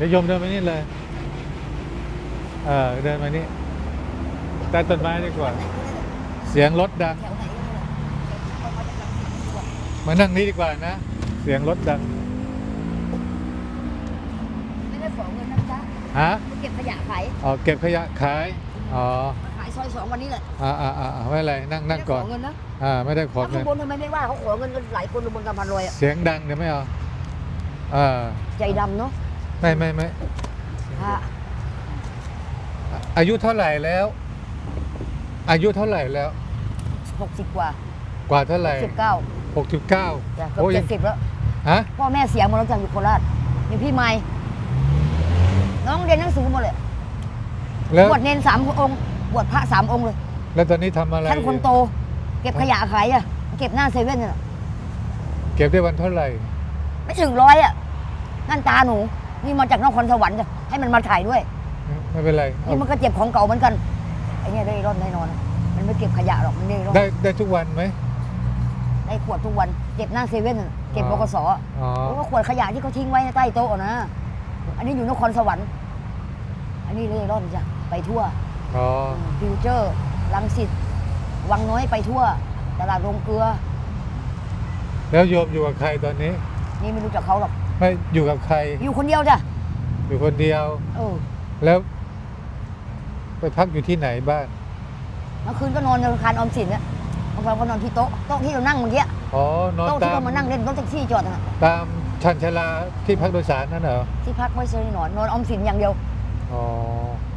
ดี๋ยวโยมเดินไปนี่เลย เออเดินมานี่ใต้ต้นไม้ดีกว่า เสียงรถดังแถวไหนกันเนี่ยเอามาจากหลังสิบดีกว่ามานั่งนี่ดีกว่านะ เสียงรถดัง ไม่ได้ขอเงินนะจ๊ะฮะไปเก็บขยะขายอ๋อ เก็บขยะขาย อ๋อมาขายซอยสองวันนี้แหละอ่าอ่าอ่าไม่เป็นไร นั่งนั่งไม่ได้ก่อนขอเงินนะอ่า ไม่ได้ขอแล้วเงิข้างนบนทำไมไม่ว่าเขาขอเงินกันหลายคนบนกำพันลอยอะเสียงดังเดี๋ยวไม่เอา อ่า ใจดำเนาะ ไม่ไม่ไม่พระอายุเท่าไหร่แล้ว อายุเท่าไหร่แล้ว หกสิบกว่ากว่าเท่าไหร่สิบเก้าหกสิบเก้าจ้ะเกือบโอ้ยเจ็ดสิบแล้ว ฮะพ่อแม่เสียหมดแล้วจากอยู่โคราชมีพี่ไม้น้องเรียนหนังสือหมดเลยแล้วบวชเนนสามองค์บวชพระสามองค์เลยแล้วตอนนี้ทำอะไรท่านคนโต เก็บขยะขายอะเก็บหน้าเซเว่นเนี่ยเก็บได้วันเท่าไหร่ ไม่ถึงร้อยอะนั่นตาหนู นี่มาจากนครสวรรค์จ้ะให้มันมาถ่ายด้วยไม่เป็นไรเอานี่มันก็เจ็บของเก่าเหมือนกันไอ้เนี่ยได้ร่อนแน่นอน มันไม่เก็บขยะหรอกมันได้ร่อนได้ได้ทุกวันไหมได้ขวดทุกวันเก็บหน้าเซเว่นน่ะเก็บบกสอะอ๋อเพราะว่าขวดขยะที่เขาทิ้งไว้ใต้โต๊ะอะนะอันนี้อยู่นครสวรรค์ อันนี้เร่ร่อนจ้ะไปทั่วอ๋อฟิวเจอร์ลังสิตวังน้อยไปทั่วตลาดโรงเกลือ แล้วโยมอยู่กับใครตอนนี้ นี่ไม่รู้จักเขาหรอก ไม่อยู่กับใคร อยู่คนเดียวจ้ะอยู่คนเดียว เออแล้ว ไปพักอยู่ที่ไหนบ้าน เมื่อคืนก็นอนในอาคารออมสินเนี่ยบางวันก็นอนที่โต๊ะโต๊ะที่เรานั่งเมื่อกี้อ๋อนอนโต๊ะตาที่มเรามานั่งเล่นรถแท็กซี่จอดน่ะตามชันชาลาที่พักโดยสารนั่นเหรอ ที่พักไม่ใช่นอนนอนออมสินอย่างเดียวอ๋อ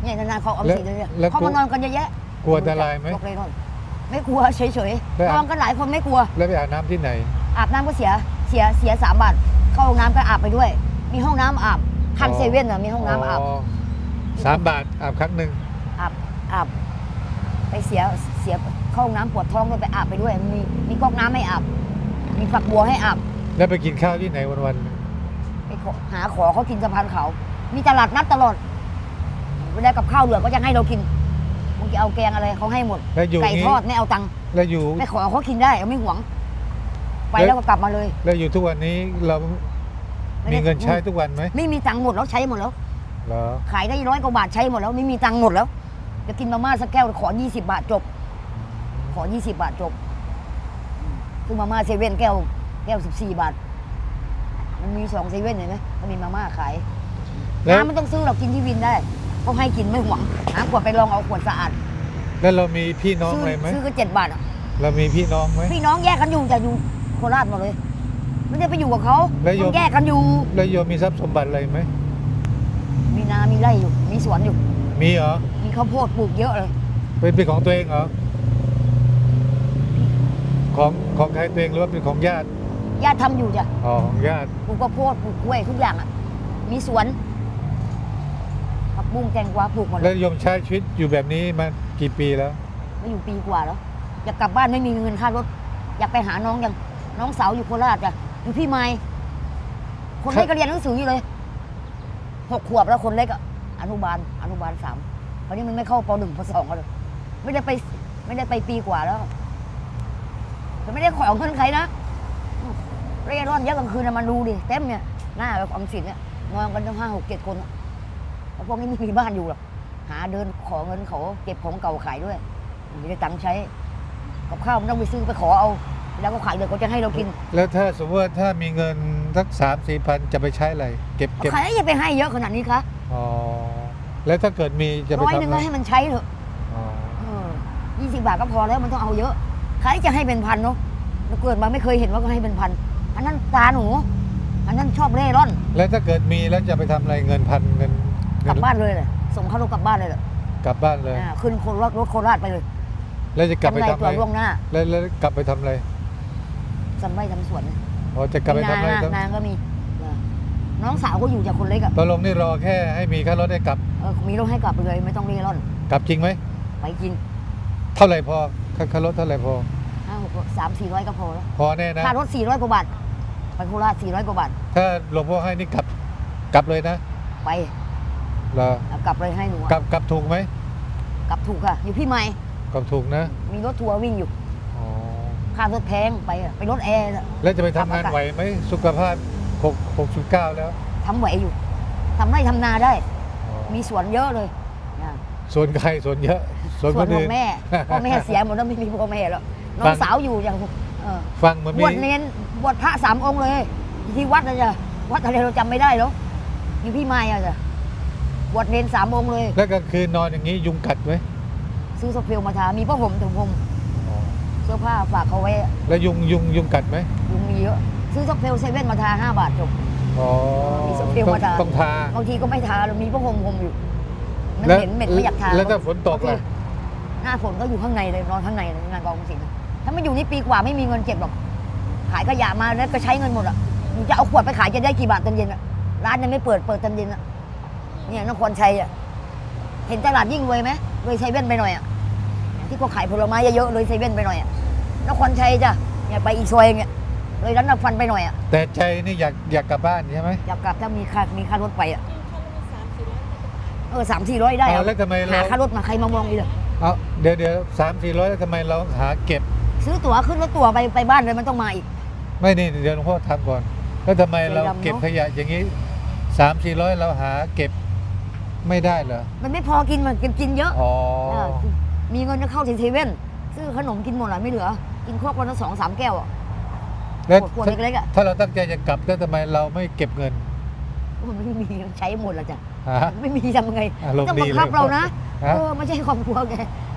เนี่ยนานๆเขาออมสินเลยเนี่ยแล้วเขามานอนกันเยอะแยะกลัวอันตรายไหม บอกเลยนอนไม่กลัวเฉยแล้ว ๆนอนกันหลายคนไม่กลัว แล้วไปอาบน้ำที่ไหนอาบน้ำก็เสียเสียเสียสามบาท เข้าห้องน้ำก็อาบไปด้วย มีห้องน้ำอาบข้างอ๋อเซเว่นน่ะมีห้องน้ำอาบสามบาทอาบครั้งหนึ่งอาบอาบไปเสียเสียเข้าห้องน้ำปวดท้องด้วยไปอาบไปด้วย มีมีก๊อกน้ำให้อาบมีฝักบัวให้อาบแล้วไปกินข้าวที่ไหนวันไปขอหาขอเขากินสะพานเขา มีตลาดนัดตลอดเวลากับข้าวเหลือก็จะให้เรากินบางทีเอาแกงอะไรเขาให้หมดๆแล้วอยู่ไก่นี้ทอดไม่เอาตังค์แล้วอยู่ไปขอเขากินได้เอาไม่หวง ไปแล้วแล้วก็กลับมาเลย แล้วอยู่ทุกวันนี้เราไม่มีได้เงินใช้ทุกวันไหมไม่มีตังค์หมดแล้วใช้หมดแล้วเหรอขายได้ร้อยกว่าบาทใช้หมดแล้วไม่มีตังค์หมดแล้ว จะกินมาม่าสักแก้วขอ20บาทจบ ขอ20บาทจบคือมาม่าเซเว่นแก้ว แก้ว14บาท มันมีสองเซเว่นเห็นไหมมันมีมาม่าขายแล้วน้ำไม่ต้องซื้อหรอกกินที่วินได้เขาให้กินไม่หวงหาขวดไปลองเอาขวดสะอาด แล้วเรามีพี่น้องซื้อะไรไหมซื้อก็เจ็ดบาทอะเรามีพี่น้องไหมพี่น้องแยกกันอยู่แต่อยู่โค ราชหมดเลย ไม่ได้ไปอยู่กับเขาแล้วโยมต้องแยกกันอยู่ แล้วโยมมีทรัพย์สมบัติอะไรไหม มีนา มีไร่อยู่ มีสวนอยู่ มีเหรอ มีข้าวโพดปลูกเยอะเลย เป็นเป็นของตัวเองเหรอ ของของใครตัวเองหรือว่าเป็นของญาติ ญาติทำอยู่จ้ะ อ๋อ ของญาติ ปลูกข้าวโพดปลูกกล้วยทุกอย่างอะ มีสวนผักบุ้งแตงกวาปลูกหมดเลแล้ยวโยมใช้ชีวิตอยู่แบบนี้มากี่ปีแล้ว มาอยู่ปีกว่าแล้ว อยากกลับบ้านไม่มีเงินค่ารถ อยากไปหาน้องยัง น้องสาวอยู่โคราชจ้ะอยู่พี่ไม้คนเล็กก็เรียนหนังสืออยู่เลยหกขวบแล้วคนเล็กอะอนุบาลอนุบาลสามคราวนี้มันไม่เข้าปหนึ่งปสองกันเลยไม่ได้ไปไม่ได้ไปปีกว่าแล้วแต่ไม่ได้ขอเงินใครนะเร่ร่อนเยอะกลางคืนนะมันดูดิเต็มเนี่ยหน้าแบบออมสินเนี่ยนอนกันตั้งห้าหกเจ็ดคนอะแล้วพวกนี้ไม่มีบ้านอยู่หรอกหาเดินขอเงินเขาเก็บของเก่าขายด้วยไม่ได้ตังค์ใช้กับข้าวมันต้องไปซื้อไปขอเอา แล้วก็ขายเดี๋ยวเขาจะให้เรากินแล้วถ้าสมมติว่าถ้ามีเงินสักสามสี่พันจะไปใช้อะไร เก็บเก็บใครจะไปให้เยอะขนาดนี้คะอ๋อแล้วถ้าเกิดมีจะไปร้อยทำหนึ่งอะไรก็ให้มันใช้เถอะอ๋อยี่สิบบาทก็พอแล้วมันต้องเอาเยอะใครจะให้เป็นพันเนาะเราเกิดมาไม่เคยเห็นว่าเขาให้เป็นพันอันนั้นตาหนูอันนั้นชอบเร่ร่อน แล้วถ้าเกิดมีแล้วจะไปทำอะไรเงินพันเงินกเงิลับบ้านเลยเลยส่งเขาลงกลับบ้านเลยเลยกลับบ้านเลยอ่าขึ้นโคราชรถโคราชไปเลย แล้วจะกลับไปจำไรทำตัวอะไรล่วงหน้าแล้วแล้วกลับไปทำอะไร จำไรทำสวนอ๋อจะกลับไปทำอะไรนาครับนาก็มีอ่าน้องสาวก็อยู่จากคนเล็กอะตกลงนี่รอแค่ให้มีค่ารถได้กลับเออมีรถให้กลับไปเลยไม่ต้องเร่ร่อน กลับจริงไหมไปกินเท่าไหร่พอค่าค่ารถเท่าไหร่พอห้าหกสามสี่ร้อยก็พอแล้วพอแน่นะค่ารถสี่ร้อยกว่าบาทไปโคราชสี่ร้อยกว่าบาทถ้าหลวงพ่อให้นี่กลับกลับเลยนะ ไปเหรอเอากลับเลยให้หนูอะกลับกลับถูกไหมกลับถูกค่ะ อยู่พี่ไม้กลับถูกนะ มีรถทัวร์วิ่งอยู่อ๋อ ค่ารถแพงไปอะไปรถแอร์น่ะ แล้วจะไปทำงานกลับมาไหวไหมสุขภาพหกหกสิบเก้าแล้วทำไหวอยู่ทำไร่ทำนาได้อ๋อมีสวนเยอะเลยอะส่วนใครส่วนเยอะส่วนสควนนขออื่งนแม่ พ่อแม่เสียหมดแล้วไม่มีพ่อแม่แล้ว น้อฟังง สาวอยู่อย่างเออฟังเหมันบมีวชเน้นบวชพระสามองค์เลย ที่วัดนะจ๊ะวัดอะไรเราจำไม่ได้แล้วอยู่พี่ไม้อะจ้ะบวชเน้นสามองค์เลย แล้วกลางคืนนอนอย่างนี้ยุงกัดไหมซื้อสเปรย์มาทามีผ้าห่มถุงห่มอ๋อ เสื้อผ้าฝากเขาไว้แล้วยุงยุงยุงกัดไหมยุงมีเยอะ ซื้อสเปรย์เซเว่นมาทาห้าบาทจบ อ๋อมีสเปรย์ต้องมาทา ต้องทา บางทีก็ไม่ทาเรามีผ้าห่มห่มอยู่ มันแล้วเหม็นเหม็นไม่อยากทาแล้วถ้าฝนตกล่ะ หน้าฝนก็อยู่ข้างในเลยนอนข้างในเลยงานกองศิลป์ถ้าไม่อยู่นี่ปีกว่าไม่มีเงินเก็บหรอกขายขยะมาแล้วก็ใช้เงินหมดอะหนูจะเอาขวดไปขายจะได้กี่บาทตอนเย็นอะร้านยังไม่เปิดเปิดตอนเย็นอะเนี่ยนครชัยอะเห็นตลาดยิ่งรวยไหมรวยเซเว่นไปหน่อยอะ ที่เขาขายผลไม้เยอะๆเลยเซเว่นไปหน่อยอะนครชัยจ้ะเนี่ยไปอีกซอยเนี่ยเลยร้านน้ำฟันไปหน่อยอะแต่ใจนี่อยากอยากกลับบ้านใช่ไหมอยากกลับถ้ามีค่ามีค่ารถไปอะเออสามสี่ร้อยได้เอาอะแล้วทำไมเราหาค่ารถมาใครมามองอีกเลยเอาเดี๋ยวเดี๋ยวสามสี่ร้อยแล้วทำไมเราหาเก็บ ซื้อตั๋วขึ้นรถตั๋วไปไปบ้านเลยมันต้องมาอีก ไม่นี่เดี๋ยวหลวงพ่อทำก่อน แล้วทำไมเราใจดำเนอะเก็บขยะอย่างนี้สามสี่ร้อยเราหาเก็บไม่ได้เหรอมันไม่พอกินมันกินกินเยอะอ๋อ เออ มีเงินจะเข้าเซเว่นซื้อขนมกินหมดเลยไม่เหลือ กินครอบวันละสองสามแก้วอะแล้วขวดเล็กๆอะ ถ้าเราตั้งใจจะกลับแล้วทำไมเราไม่เก็บเงินมันไม่มีใช้หมดแล้วจ้ะฮะ ไม่มีทำยังไงอารมณ์ต้องดีบังคับเลยเรานะฮะ เออไม่ใช่ครอบครัวแก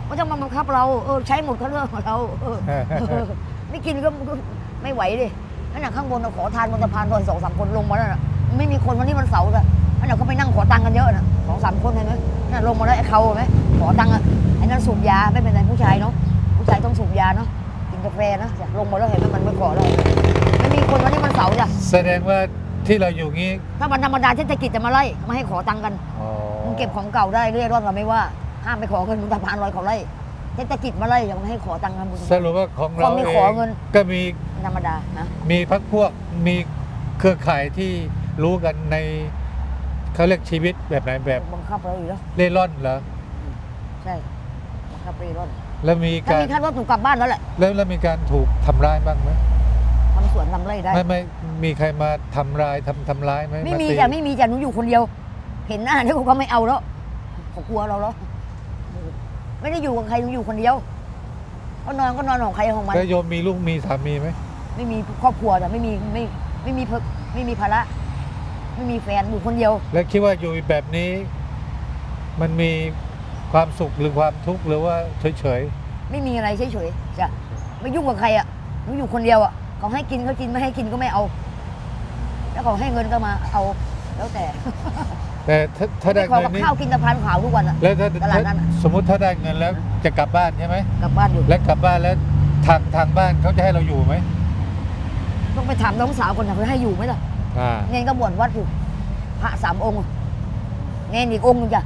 ไม่ต้องมาบังคับเราเออใช้หมดก็เรื่องของเราเออ เออไม่กินก็ก็ไม่ไหวดินั่นน่ะข้างบนน่ะขอทานบนสะพานตอนสองสามคนลงมาแล้วน่ะไม่มีคนวันนี้มันเสาร์อะ นั่นน่ะเขาไปนั่งขอตังค์กันเยอะน่ะสองสามคนเห็นไหมนั่นลงมาแล้วไอ้เขาเห็นไหมขอตังค์อะไอ้นั่นสูบยาไม่เป็นไรผู้ชายเนาะผู้ชายต้องสูบยาเนาะกินกาแฟนะจ้ะลงมาแล้วเห็นไหมมันไม่ขอเราไม่มีคนวันนี้มันเสาร์จ้ะแสดงว่าที่เราอยู่งี้ถ้าวันธรรมดาเทศกิจจะมาไล่มาให้ขอตังค์กันอ๋อมึงเก็บของเก่าได้เรื่อยร่อนเราไม่ว่าห้ามไปขอเงินมึงสะพานลอยเขาไล่เทศกิจมาไล่อย่ามาให้ขอตังค์กันมึงสรุปว่าของเราคนไม่เอของเงินก็มีธรรมดานะมีพักพวกมีเครือข่ายที่รู้กันใน เขาเรียกชีวิตแบบไหนแบบบังคับเราอยู่แล้วเล่ร่อนเหรอใช่บังคับเร่ร่อนแล้วมีถ้าการมีค่ารถหนูกลับบ้านแล้วแหละแล้วแล้วมีการถูกทำร้ายบ้างไหมทำสวนทำไร่ได้ ไม่ไม่มีใครมาทำร้ายทำทำร้ายไหมไม่มีาตีจ้ะไม่มีจ้ะหนูอยู่คนเดียว เห็นหน้าเนี่ยกูก็ไม่เอาแล้วเขากลัวเราแล้วไม่ได้อยู่กับใครหนูอยู่คนเดียวก็นอนก็นอนของใครของมัน แล้วโยมมีลูกมีสามีไหมไม่มีครอบครัวแต่ไม่มีไม่ไม่มีเพิกไม่มีภาระ ไม่มีแฟนอยู่คนเดียว แล้วคิดว่าอยู่แบบนี้ มันมีความสุขหรือความทุกข์หรือว่าเฉยไม่มีอะไรเฉยๆจ้ะไม่ยุ่งกับใครอะหนูอยู่คนเดียวอะเขาให้กินก็กินไม่ให้กินก็ไม่เอา แล้วเขาให้เงินก็มาเอาแล้วแต่ๆ แต่ถ้าถ้าได้ขอเงินกับนี้ข้าวกินตะพานขาวทุกวันอะ แล้วถ้าตลาดนัดอะ สมมติถ้าได้เงินแล้วจะกลับบ้านใช่ไหมกลับบ้านอยู่และกลับบ้านแล้วทางทางบ้านเขาจะให้เราอยู่ไหมต้องไปถามน้องสาวคนน่ะเขาให้อยู่ไหมล่ะ อ่า เนนก็บวชวัดอยู่พระสามองค์ เนนอีกองค์หนึงจ้ะ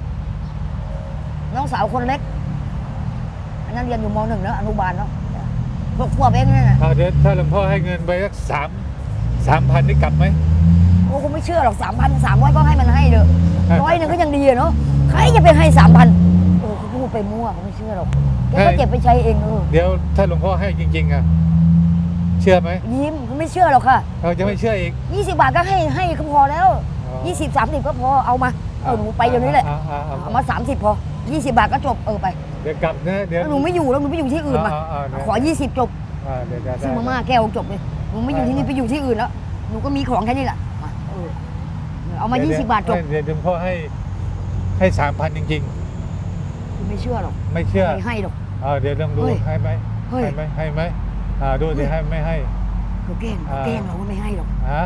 น้องสาวคนเล็ก อันนั้นเรียนอยู่มหนึ่งแล้วอนุบาลเนาะจ้ะหกขวบเองนั่นน่ะเอาเดี๋ยวถ้าหลวงพ่อให้เงินไปสักสามสามพันนี่กลับไหมโอ้กูไม่เชื่อหรอกสามพันสามร้อยก็ให้มันให้เถอะร้อยหนึ่งก็ยังดีอะเนาะใครจะไปให้สามพันเออเขาพูดไปมั่วเขาไม่เชื่อหรอกแกก็เก็บไปใช้เองเออเดี๋ยวถ้าหลวงพ่อให้จริงๆอะ เชื่อไหมยิ้มเขาไม่เชื่อหรอกค่ะเราจะไม่เชื่ออีกยี่สิบบาทก็ให้ให้ก็พอแล้วอ๋อยี่สิบสามสิบก็พอเอามาเออหนูไปเดี๋ยวนี้แหละอ่าอ่าอ่าเอามาสามสิบพอยี่สิบบาทก็จบเออไปเดี๋ยวกลับนะเดี๋ยวแล้วหนูไม่อยู่แล้วหนูไปอยู่ที่อื่นมาอ่าอ่าอ่าขอยี่สิบจบอ่าเดี๋ยวจะได้ซื้อมาม่าแก้วจบเลยหนูไม่อยู่ที่นี่ไปอยู่ที่อื่นแล้วหนูก็มีของแค่นี้แหละมาเออเอามาดี๋ยี่วสิบบาทจบเดี๋ยวเดี๋ยวหลวงพ่อให้ให้สามพันจริงไม่เชื่อหรอกๆไม่เชื่อไม่ให้หรอกอ่าเดี๋ยวลองดูเฮ้ยให้ไหมเฮ้ยให้ไหมให้ไหม อ่าดูสิให้ไม่ให้ เขาแกล้งเขาอ่าแกล้งเราก็ไม่ให้หรอกฮะ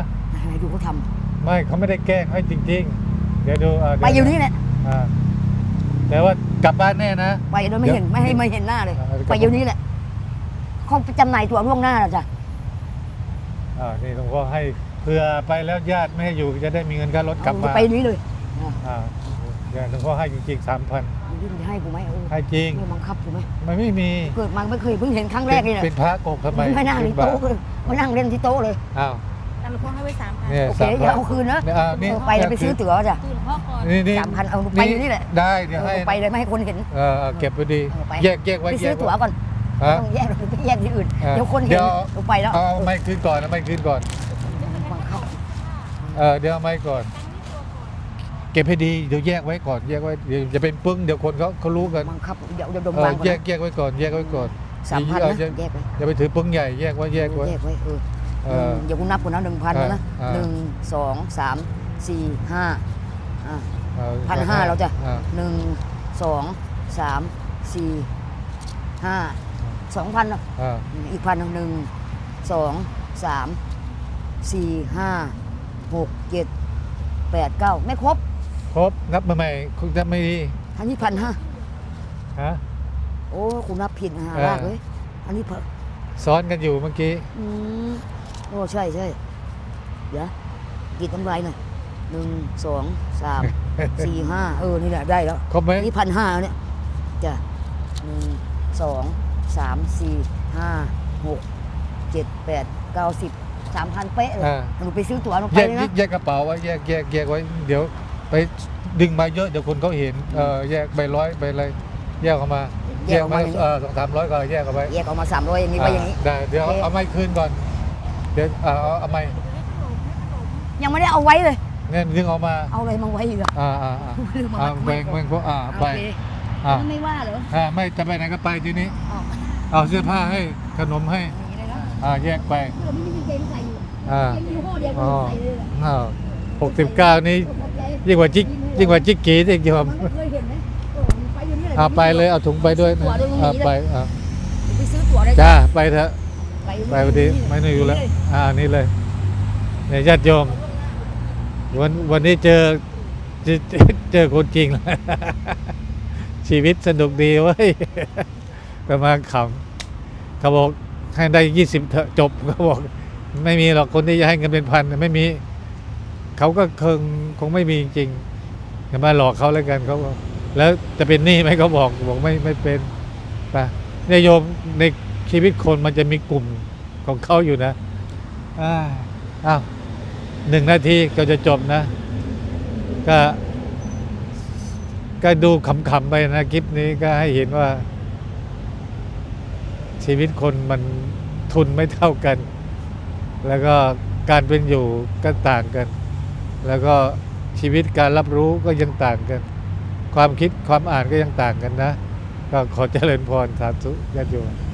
ไหนดูเขาทำไม่เขาไม่ได้แกล้งให้จริง ๆ เดี๋ยวดูอ่าไปอยู่นี่แหละอ่าแต่ว่ากลับบ้านแน่นะ ไปโดยไม่เห็นเดี๋ยวไม่ให้ไม่เห็นหน้าเลยอ่าเดี๋ยว ไปอยู่นี่แหละเขาจำหน่ายตัวล่วงหน้าแล้วจ้ะอ่านี่หลวงพ่อให้เผื่อไปแล้วญาติไม่ให้อยู่จะได้มีเงินค่ารถกลับเอามาไปนี้เลยอะอ่าเดี๋ยวหลวงพ่อให้จริงๆสามพัน ยื่นจะให้กูไหมเออให้จริง ไม่บังคับกูไหมมันไม่มีเกิดมาไม่เคยเพิ่งเห็นครั้งแรกนี่แหละเป็นพระโกกทำไมไม่นั่งที่บาโต๊ะเลยมานั่งเล่นที่โต๊ะเลยอ้าวแต่หลวงพ่อให้ไว้สามพันเนี่ยโอเคสามอย่าพันเอาคืนนะเนี่ยอ่านี่เออไปแล้วไปซื้อตั๋วจ้ะคือหลวงพ่อก่อนนี่นี่สามพันเอาไปอยู่นี่แหละได้เดี๋ยวเอให้อไปเลยไม่ให้คนเห็นเออเออเก็บไปดีเออไปแยกแยกไว้ไปแยซื้อกตั๋วไว้ก่อนฮะต้องแยกไปแยกที่อื่นเออเดี๋ยวคนเห็เดี๋นยวเอาไปแล้วเอาไม้คืนก่อนเอาไม้คืนก่อนบังคับเออเดี๋ยวเอาไม้ก่อน เก็บให้ดีเดี๋ยวแยกไว้ก่อนแยกไว้เดี๋ยวจะเป็นปึ้งเดี๋ยวคนเขาเขารู้กันบังคับเดี๋ยวเดี๋ยวดมเออวางก่อนแยกนะแยกไว้ก่อน แยกไว้ก่อนสามพันเอนะอแยกแยกไว้อย่าไปถือปึ้งใหญ่แยกไว้แยกไว้แยกไว้เออเออ เดี๋ยวกูนับก่อนนะหนึ่งพันอ่านะอ่า หนึ่งสองสามสี่ห้าอะเออพันห้าเราจะอ่หนึ่งสองสามสี่ห้าสองพันอ่าอีกพันหนึ่งสองสามสี่ห้าหกเจ็ดแปดเก้าไม่ครบ ครบนับมาใหม่คุณนับไม่ดีอันนี้พันห้าฮะโอ้คุณนับผิดนะฮะเออลากเลยอันนี้พันซ้อนกันอยู่เมื่อกี้อืมโอ้ใช่ใช่เดี๋ยวกินน้ำลายหน่อยหนึ่งสองสามสี่ห้าเออนี่แหละได้แล้วครบไหมนี่พันห้าเนี่ยจ้ะหนึ่งสองสามสี่ห้าหกเจ็ดแปดเก้าสิบสามพันเป๊ะเลยอ่าหนูไปซื้อตั๋วลงไปแยกเลยนะแยกกระเป๋าไว้แยกแยกแยกไว้เดี๋ยวไป ดึงมาเยอะเดี๋ยวคนเขาเห็นเออแยกใบร้อยใบอะไรแยกออกมาแยกออกมาอย่างนี้เออสองสามร้อยก็แยกเอาไว้แยกออกมาสามร้อยอย่างนี้ไปอย่างนี้ได้เดี๋ยวโอเคเอาไม้คืนก่อนเดี๋ยวเอาเอาเอาไม้ยังไม่ได้เอาไว้เลยเนี่ยดึงออกมาเอาอะไรมาไว้อีกอะอ่าอ่าอ่าลืมมาอ่าไว้แบ่งก่อนแบ่งพวกอ่าโอไปเคอ่าแล้วไม่ว่าเหรออ่าไม่จะไปไหนก็ไปทีนี้อ๋อเอาเสื้อผ้าให้ขนมให้อย่างนี้เลยนะอ่าแยกไปเออไม่มีกางเกงใส่อยู่อ่าเกงยี่ห้อเดียวกัอ๋นอใส่เลยอะอ้าวหกสิบเก้านี้ขอบใจ ยิ่งกว่าจิกยิ่งกว่าจิกกีอีกโยมมันเคยเห็นไหมเออมันไปอย่างนี้เลยเอาไปเลยเอาถุงไปด้วยนะตั๋วด้วยตรงเอานี้ไปเลยอ่าไปซื้อตั๋วได้จ้าไปเถอะ ไปไปพอดีไม่ต้องอยู่แล้ว อ่านี่เลยเนี่ยญาติโยม วันวันนี้เจอเจอเจอเจอคนจริงแล้วชีวิตสนุกดีเว้ยประมาณขำเขาบอกให้ได้ยี่สิบเถอะจบเขาบอก ไม่มีหรอกคนที่จะให้เงินเป็นพันไม่มี เขาก็คงคงไม่มีจริงอย่ามาหลอกเขาแล้วกันเขาแล้วจะเป็นหนี้ไหมเขาบอกบอกไม่ไม่เป็นไปเนี่ยโยมในชีวิตคนมันจะมีกลุ่มของเขาอยู่นะอ้าวอ้าวหนึ่งนาทีก็จะจบนะ ก็ก็ดูขำๆไปนะคลิปนี้ก็ให้เห็นว่า ชีวิตคนมันทุนไม่เท่ากัน แล้วก็การเป็นอยู่ก็ต่างกัน แล้วก็ชีวิตการรับรู้ก็ยังต่างกัน ความคิดความอ่านก็ยังต่างกันนะ ก็ขอเจริญพรสาธุญาติโยม